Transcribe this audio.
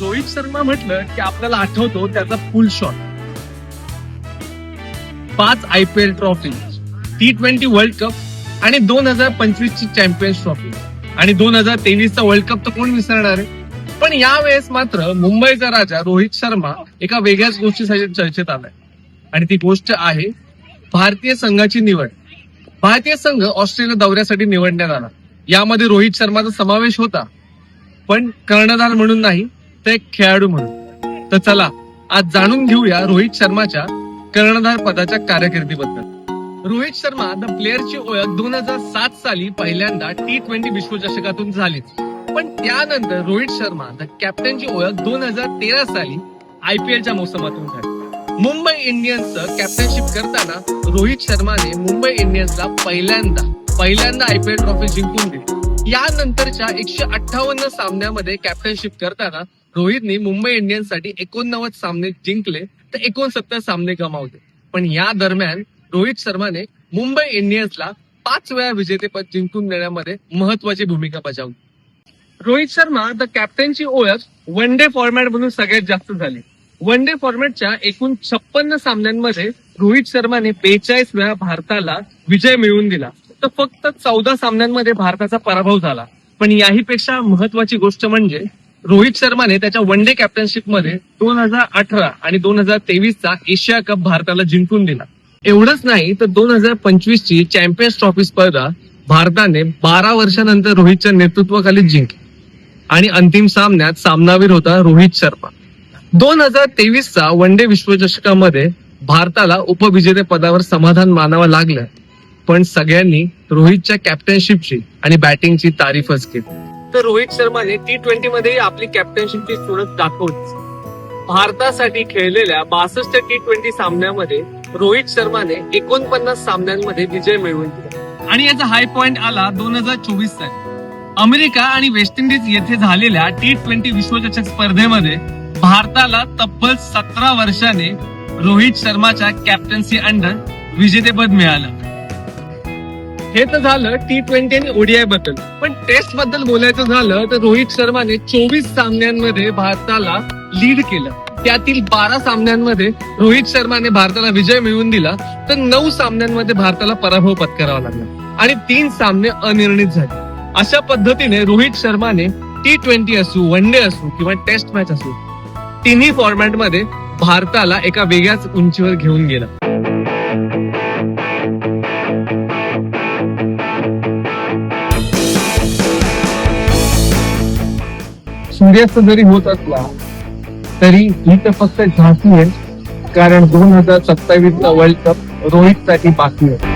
रोहित शर्मा म्हटलं की आपल्याला आठवतो त्याचा फुल शॉट पाच I P L trophy T twenty world cup आणि दोन हजार पंचवीस ची चॅम्पियन्स ट्रॉफी आणि दोन हजार तेवीसचा वर्ल्ड कप तर कोण विसरणार आहे? पण यावेळेस मात्र मुंबईचा राजा रोहित शर्मा एका वेगळ्याच गोष्टीसाठी चर्चेत आलाय. आणि ती गोष्ट आहे भारतीय संघाची निवड. भारतीय संघ ऑस्ट्रेलिया दौऱ्यासाठी निवडण्यात आला. यामध्ये रोहित शर्माचा समावेश होता. पण कर्णधार म्हणून नाही तर एक खेळाडू म्हणून. तर चला आज जाणून घेऊया रोहित शर्माच्या कर्णधार पदाच्या कारकिर्दीबद्दल. रोहित शर्मा द प्लेअरची ओळख दोन हजार सात साली पहिल्यांदा टी ट्वेंटी विश्वचषकातून झालीच. पण त्यानंतर रोहित शर्मा द कॅप्टनची ओळख दोन हजार तेरा साली आय पी एलच्या मोसमातून झाली. मुंबई इंडियन्सचं कॅप्टनशिप करताना रोहित शर्माने मुंबई इंडियन्सला पहिल्यांदा पहिल्यांदा आय पी एल ट्रॉफी जिंकून दिली. यानंतरच्या एकशे अठ्ठावन्न सामन्यामध्ये कॅप्टनशिप करताना रोहितने मुंबई इंडियन्ससाठी एकोणनव्वद सामने जिंकले तर एकोणसत्तर सामने गमावले. पण या दरम्यान रोहित शर्माने मुंबई इंडियन्सला पाच वेळा विजेतेपद जिंकून देण्यामध्ये महत्वाची भूमिका बजावली. रोहित शर्मा द कॅप्टनची ओळख वन डे फॉर्मॅट म्हणून सगळ्यात जास्त झाली. वन डे फॉर्मॅटच्या एकूण छप्पन्न सामन्यांमध्ये रोहित शर्माने बेचाळीस वेळा भारताला विजय मिळवून दिला. तर फक्त चौदा सामन्यांमध्ये भारताचा पराभव झाला. पण याही पेक्षा महत्वाची गोष्ट म्हणजे रोहित शर्माने त्याच्या वन डे कॅप्टनशिपमध्ये दोन हजार अठरा आणि दोन हजार तेवीसचा एशिया कप भारताला जिंकून दिला. एवढंच नाही तर दोन हजार पंचवीस ची चॅम्पियन्स ट्रॉफी स्पर्धा भारताने बारा वर्षानंतर रोहितच्या नेतृत्वाखाली जिंकली. आणि अंतिम सामन्यात सामनावीर होता रोहित शर्मा. दोन हजार तेवीस चा वन डे विश्वचषकामध्ये भारताला उपविजेते पदावर समाधान मानावं लागलं. पण सगळ्यांनी रोहितच्या कॅप्टनशिपची आणि बॅटिंगची तारीफच केली. तर रोहित शर्माने टी ट्वेंटी मध्ये आपली कॅप्टनशिपची सुरत दाखवली भारतासाठी खेळलेल्या बासष्ट टी ट्वेंटी सामन्यामध्ये रोहित शर्माने एकोणपन्नास सामन्यांमध्ये विजय मिळवून दिला. आणि याचा हाय पॉइंट आला दोन हजार चोवीस साली. अमेरिका आणि वेस्ट इंडिज येथे झालेल्या टी ट्वेंटी विश्वचषक स्पर्धेमध्ये भारताला तब्बल सतरा वर्षाने रोहित शर्माच्या कॅप्टन्सी अंडर विजेतेपद मिळालं. हे तर झालं टी ट्वेंटी आणि ओडीआयबद्दल. पण टेस्टबद्दल बोलायचं झालं तर रोहित शर्माने चोवीस सामन्यांमध्ये भारताला लीड केलं. त्यातील बारा सामन्यांमध्ये रोहित शर्माने भारताला विजय मिळवून दिला. तर नऊ सामन्यांमध्ये भारताला पराभव पत्करावा लागला. आणि तीन सामने अनिर्णित झाले. अशा पद्धतीने रोहित शर्माने टी ट्वेंटी असू वन डे असू किंवा टेस्ट मॅच असू तिन्ही फॉर्मॅटमध्ये भारताला एका वेगळ्याच उंचीवर घेऊन गेला. सूर्यास्त जरी होत असला तरी ही तर फक्त झाशी आहे. कारण दोन हजार सत्तावीस चा वर्ल्ड कप रोहित साठी बाकी आहे.